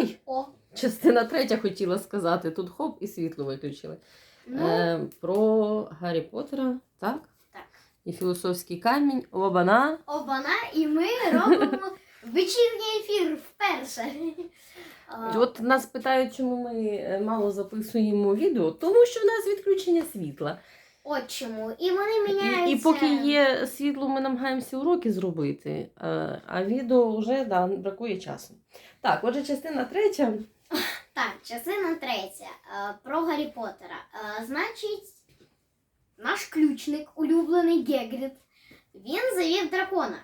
Ой! О, Частина третя хотіла сказати. Тут хоп і світло виключили. ну, Е, про Гаррі Поттера, так? Так. І філософський камінь. Обана. обана, і ми робимо вечірній ефір вперше. От нас питають, чому ми е, мало записуємо відео, тому що в нас відключення світла. От чому. І вони І, міняються. і поки є світло, ми намагаємося уроки зробити, е, а відео вже да, бракує часу. Так, отже, частина третя. Так, частина третя. Е, Про Гаррі Поттера. Е, Значить, наш ключник, улюблений Гегрід, він завів дракона.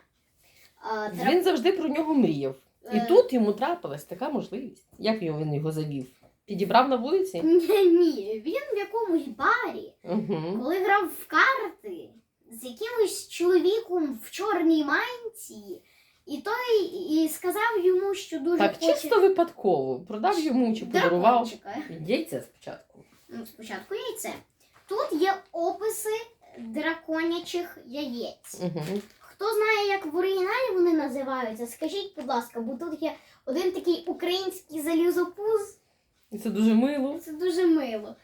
Е, дра- Він завжди про нього мріяв. І тут йому трапилась така можливість. Як він його завів? Підібрав на вулиці? Ні, ні, він в якомусь барі, Угу. коли грав в карти з якимось чоловіком в чорній мантії, і той і сказав йому, що дуже Так, хоче чисто випадково. Продав йому чи подарував. Яйця спочатку. Ну, спочатку яйце. Тут є описи драконячих яєць. Угу. Хто знає, як в оригіналі вони називаються, скажіть, будь ласка, бо тут є один такий український залізопуз. І це дуже мило. Це дуже мило.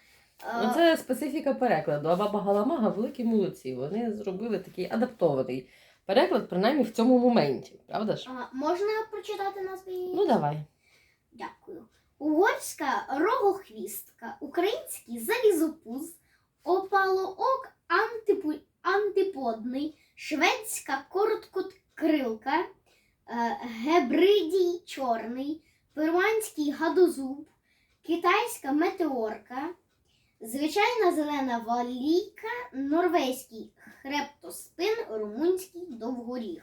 Е, Ну, це специфіка перекладу. А баба Галамага великі молодці. Вони зробили такий адаптований переклад, принаймні в цьому моменті. Правда ж? а, можна прочитати назви? яєць? Ну давай. Дякую. Угорська рогохвістка, український залізопуз, опалоок антипу... антиподний, шведська короткокрилка, е, гебридій чорний, перуанський гадозуб, китайська метеорка, звичайна зелена валійка, норвезький хрептоспин, румунський довгоріг.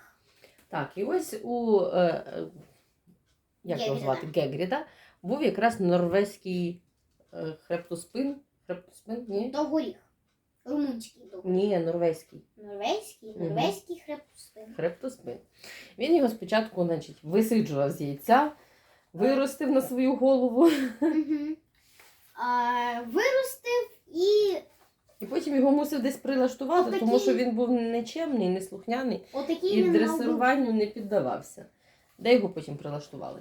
Так, і ось у е, е, як його звати? Гегріда був якраз норвезький е, хребтоспин. Хребтоспин? Ні. Довгоріг. Румунський довгоріг. Ні, норвезький. Норвезький, норвезький хрептоспин. Хребтоспин. Він його спочатку, значить, висиджував з яйця, виростив на свою голову. А, Виростив і і потім його мусив десь прилаштувати, Отакий- тому що він був нечемний, неслухняний отакий і він мав бути. дресируванню не піддавався. Де його потім прилаштували?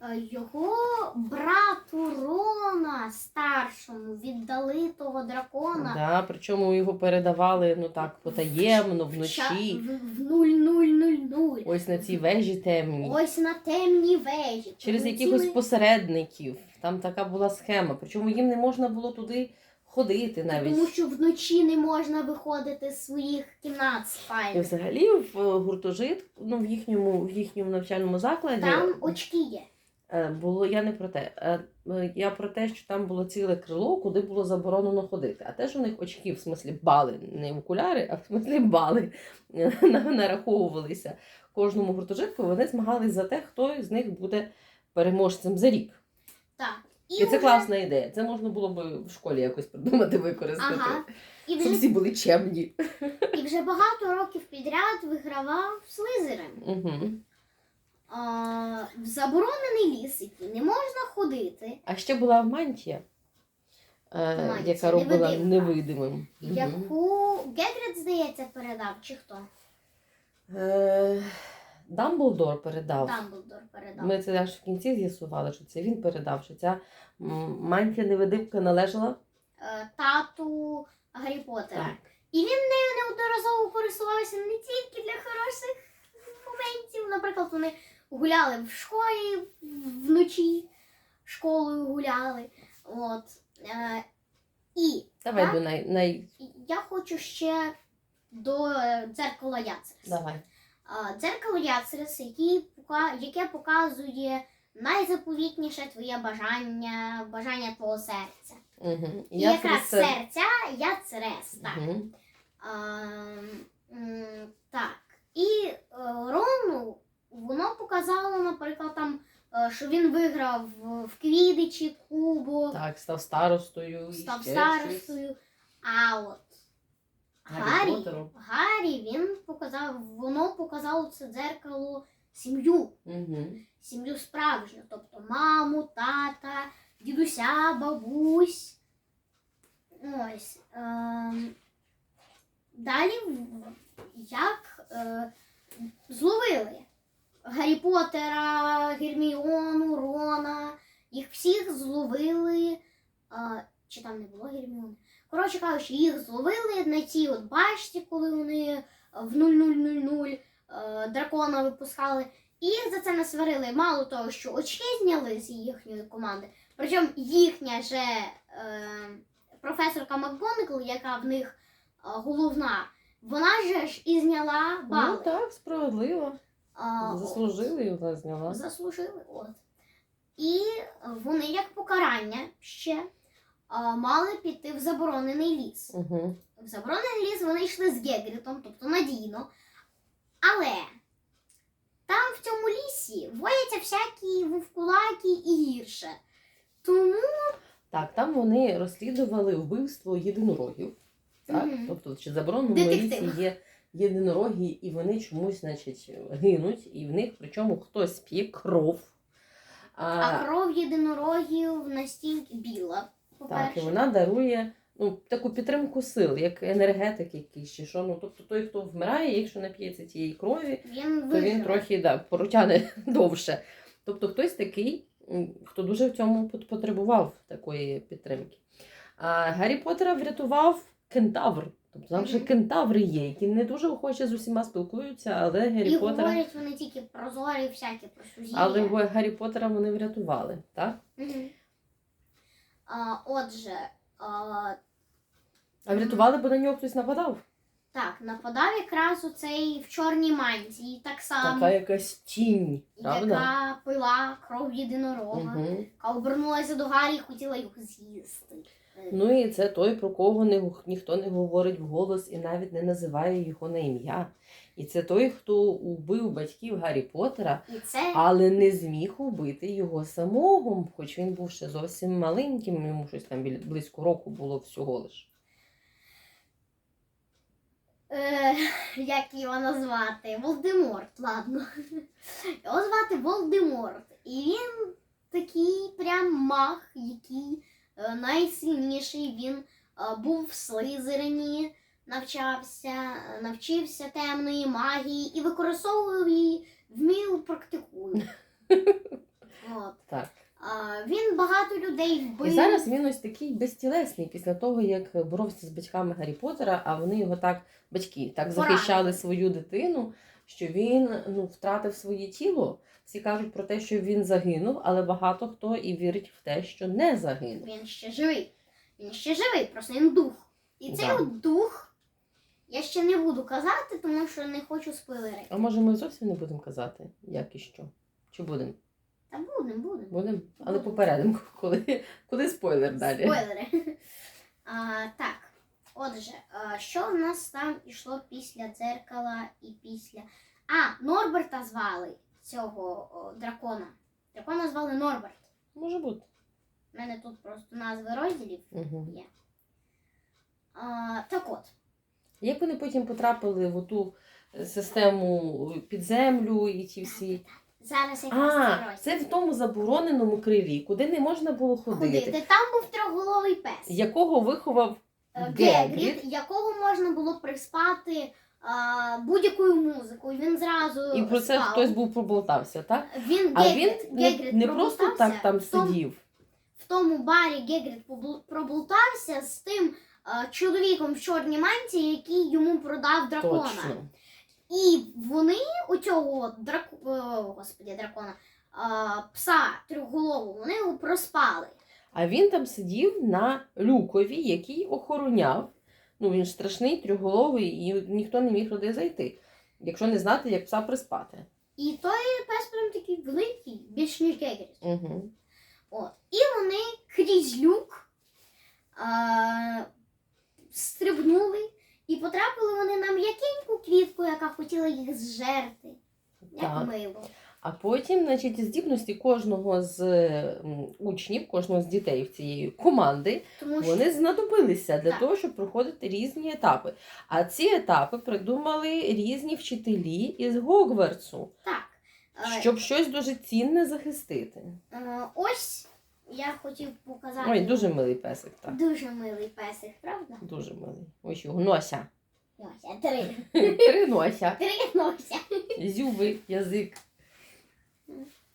А, Його брату Рона старшому віддали того дракона Да, причому його передавали ну так потаємно, вночі. в, в 0000. Ось на цій вежі темній. Ось на темній вежі. Через Полетіли- якихось посередників. Там така була схема. Причому їм не можна було туди ходити навіть. Тому що вночі не можна виходити з своїх кімнат І спальних. взагалі в е, гуртожит, ну в їхньому в їхньому навчальному закладі Там очки є. Е, було я не про те. е, е, Я про те, що там було ціле крило, куди було заборонено ходити. А те, що у них очки, в смислі бали, не окуляри, а в смислі бали нараховувалися кожному гуртожитку, вони змагались за те, хто з них буде переможцем за рік. Так. І це вже- класна ідея. Це можна було б в школі якось придумати, використати. Ага. І Щоб вже всі були чемні. І вже багато років підряд вигравав Слизерин. Угу. А, в заборонений ліс, який не можна ходити, А ще була мантія, е, Мантія, яка робила невидимка. невидимим. Мгм. яку Гегрид, здається, передав, чи хто? Е, Дамблдор передав. Дамблдор передав. Ми це аж в кінці з'ясували, що це він передав, що ця м, мантія невидимка належала. Е, Тату Гаррі Поттера. І він нею неодноразово користувався не тільки для хороших моментів. Наприклад, вони гуляли в школі вночі, школою гуляли. От. Е, І Давай Так. до най, най... я хочу ще до е, дзеркала Яцерес. Давай. А, Дзеркало Яцерес, яке показує найзаповітніше твоє бажання, бажання твого серця. Угу. І якраз серця Яцерес. Так. Угу. М, так. І е, Рону воно показало, наприклад, там, е, що він виграв в квідичі кубок, Так, став старостою. став ще щось. А от Гаррі Гаррі, Гаррі, він показав, воно показало це дзеркало сім'ю, Угу. сім'ю справжню, тобто маму, тата, дідуся, бабусь. Ось. Ем, далі, як е, зловили Гаррі Поттера, Герміону, Рона, їх всіх зловили. А, чи там не було Герміони? Коротше кажучи, їх зловили на цій от башті, коли вони в 0000 е, дракона випускали. І за це насварили. Мало того, що очки зняли з їхньої команди. Причому їхня же е, професорка МакГонагал, яка в них е, головна, вона же ж і зняла бали. Ну так, справедливо. А. Заслужили і вона зняла. Заслужили, от. І вони, як покарання ще, а, мали піти в заборонений ліс. Угу. В заборонений ліс вони йшли з Гегрітом, тобто надійно. Але там в цьому лісі водяться всякі вовкулаки і гірше. Тому Так, там вони розслідували вбивство єдинорогів. Так? Мгм. Тобто, чи Детектив. лісі є єдинороги, і вони чомусь, значить, гинуть, і в них причому хтось п'є кров. а А, кров єдинорогів настільки біла. так, і вона дарує ну, таку підтримку сил, як енергетик якийсь, чи що. Ну, тобто той, хто вмирає, якщо нап'ється тієї крові, він то він трохи да, поротяне довше. Тобто хтось такий, хто дуже в цьому потребував такої підтримки. А Гаррі Поттера врятував кентавр. Тобто там ще кентаври є, які не дуже охоче з усіма спілкуються, але Гаррі І Поттера, говорять вони тільки про зорі, всякі про сузір'я. але Гаррі Поттера вони врятували, так? Мгм. А, отже, а, А врятували, бо на нього хтось нападав. Так, нападав якраз у цей в чорній мантії, так само, Така якась тінь, правда? яка пила кров єдинорога, Угу. яка обернулася до Гаррі і хотіла його з'їсти. Ну і це той, про кого не, ніхто не говорить вголос і навіть не називає його на ім'я. І це той, хто убив батьків Гаррі Поттера, це але не зміг убити його самого, хоч він був ще зовсім маленьким, йому щось там біля- близько року було всього лиш. Е, як його назвати? Волдеморт, ладно. Його звати Волдеморт. І він такий прям маг, який е, найсильніший. Він е, був в Слизерині, навчався, навчився темної магії і використовував її вміло практикує. От. Так. Він багато людей вбив. І зараз він ось такий безтілесний після того, як боровся з батьками Гаррі Поттера, а вони його так, батьки, так захищали свою дитину, що він ну, втратив своє тіло. Всі кажуть про те, що він загинув, але багато хто і вірить в те, що не загинув. Він ще живий. Він ще живий, просто він дух. І цей Да. дух я ще не буду казати, тому що не хочу спойлерити. А може ми зовсім не будемо казати, як і що? Чи будемо? Та будемо, будемо. Будемо, але Будемо. попередимо, коли, коли спойлер далі. Спойлери. А, так, отже, а, що в нас там ішло після дзеркала і після. А, Норберта звали цього о, дракона. Дракона звали Норберт. Може бути. У мене тут просто назви розділів Угу. є. А, так от. Як вони потім потрапили в оту е, систему під землю і ті всі. Зараз якраз А, це в тому забороненому крилі, куди не можна було ходити, ходити. Там був трьохголовий пес. якого виховав Е. Гегрід, якого можна було приспати а, будь-якою музикою. Він зразу і про це спав. хтось був проболтався, так? Він А Гегрід, він не, не просто так там в тому, сидів. В тому барі Гегрід побл- проболтався з тим а, чоловіком в чорній мантії, який йому продав дракона. Точно. І вони у цього от драк... о, господи, дракона, а, пса трьохголового, вони його проспали. А він там сидів на люкові, який охороняв. Ну він ж страшний, трьохголовий, і ніхто не міг туди зайти, якщо не знати, як пса приспати. І той пес прям такий великий, більш ніж Гегрід. Угу. От. І вони крізь люк а, стрибнули і потрапили вони на м'якеньку квітку, яка хотіла їх зжерти. Як Так. мило. А потім, значить, здібності кожного з м, учнів, кожного з дітей в цієї команди, Тому що вони знадобилися для Так. того, щоб проходити різні етапи. А ці етапи придумали різні вчителі із Гогвартсу, так. е, щоб щось дуже цінне захистити. е, ось я хотів показати. Ой, дуже милий песик, так. Дуже милий песик, правда? Дуже милий. Ось його нося. Нося, три. Три нося. Три нося. Зюби, язик.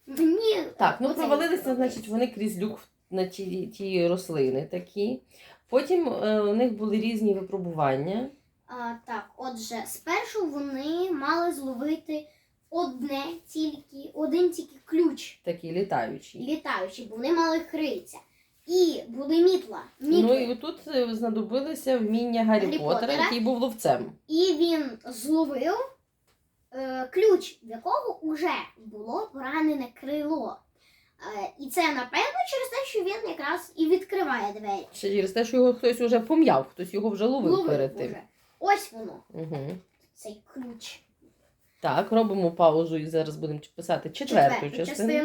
Мені Так, ну оцей провалилися, значить, вони крізь люк на ті, ті рослини такі. Потім е, у них були різні випробування. А, так, отже, спершу вони мали зловити одне тільки, один тільки ключ Такі літаючі. літаючий, бо вони мали крильця. І були мітла. Ну і тут е, знадобилося вміння Гаррі, Гаррі Поттера, Поттера. який був ловцем. І він зловив е, ключ, в якого вже було поранене крило. Е, і це напевно через те, що він якраз і відкриває двері. Ще через те, що його хтось уже пом'яв, хтось його вже ловив, Ловив перед тим. уже. Ось воно, Угу. цей ключ. Так, робимо паузу і зараз будемо писати четверту, частину. частину.